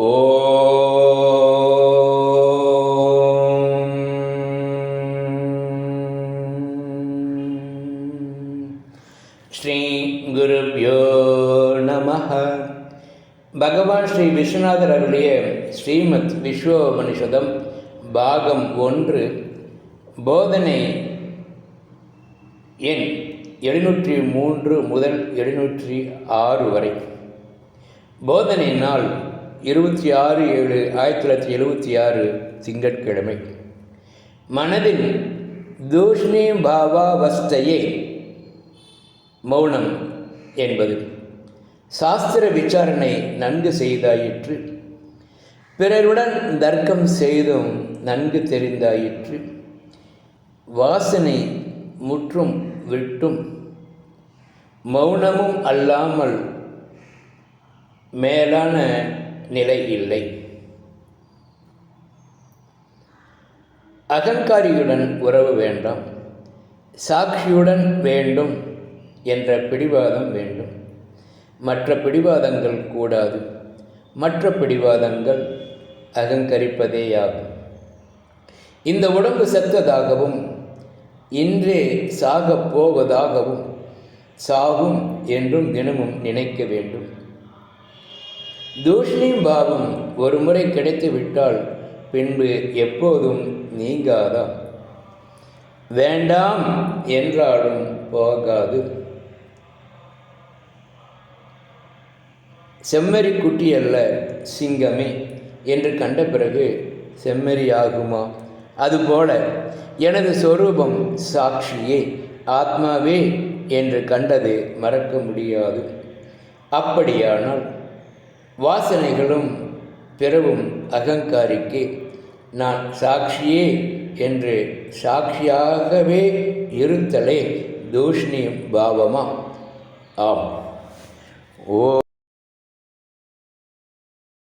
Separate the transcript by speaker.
Speaker 1: ஸ்ரீ நம பகவான் ஸ்ரீ விஸ்வநாதர் அருளிய ஸ்ரீமத் விஸ்வோபனிஷதம் பாகம் ஒன்று போதனை எண் எழுநூற்றி மூன்று முதல் எழுநூற்றி ஆறு வரை. போதனை நாள் இருபத்தி ஆறு ஏழு ஆயிரத்தி தொள்ளாயிரத்தி எழுபத்தி ஆறு திங்கட்கிழமை. மனதின் தூஷ்ணி பாவாவஸ்தையே மௌனம் என்பது. சாஸ்திர விசாரணை நன்கு செய்தாயிற்று. பிறருடன் தர்க்கம் செய்தும் நன்கு தெரிந்தாயிற்று. வாசனை முற்றும் விட்டும். மௌனமும் அல்லாமல் மேலான நிலை இல்லை அகங்காரியுடன் உறவு வேண்டாம் சாட்சியுடன் வேண்டும் என்ற பிடிவாதம் வேண்டும். மற்ற பிடிவாதங்கள் கூடாது மற்ற பிடிவாதங்கள் அகங்கரிப்பதேயாகும். இந்த உடம்பு செத்ததாகவும் இன்றே சாகப் போவதாகவும் சாகும் என்றும் தினமும் நினைக்க வேண்டும். தூஷ்ணி பாவம் ஒரு முறை கிடைத்து விட்டால் பின்பு எப்போதும் நீங்காதா? வேண்டாம் என்றாலும் போகாது. செம்மறி குட்டி அல்ல சிங்கமே என்று கண்ட பிறகு செம்மறி ஆகுமா? அதுபோல எனது சொரூபம் சாட்சியே ஆத்மாவே என்று கண்டது மறக்க முடியாது. அப்படியானால் வாசனைகளும் பிறவும் அகங்காரிக்கு நான் சாட்சியே என்று சாட்சியாகவே இருத்தலே தூஷ்ணி பாவமா? ஆம். ஓ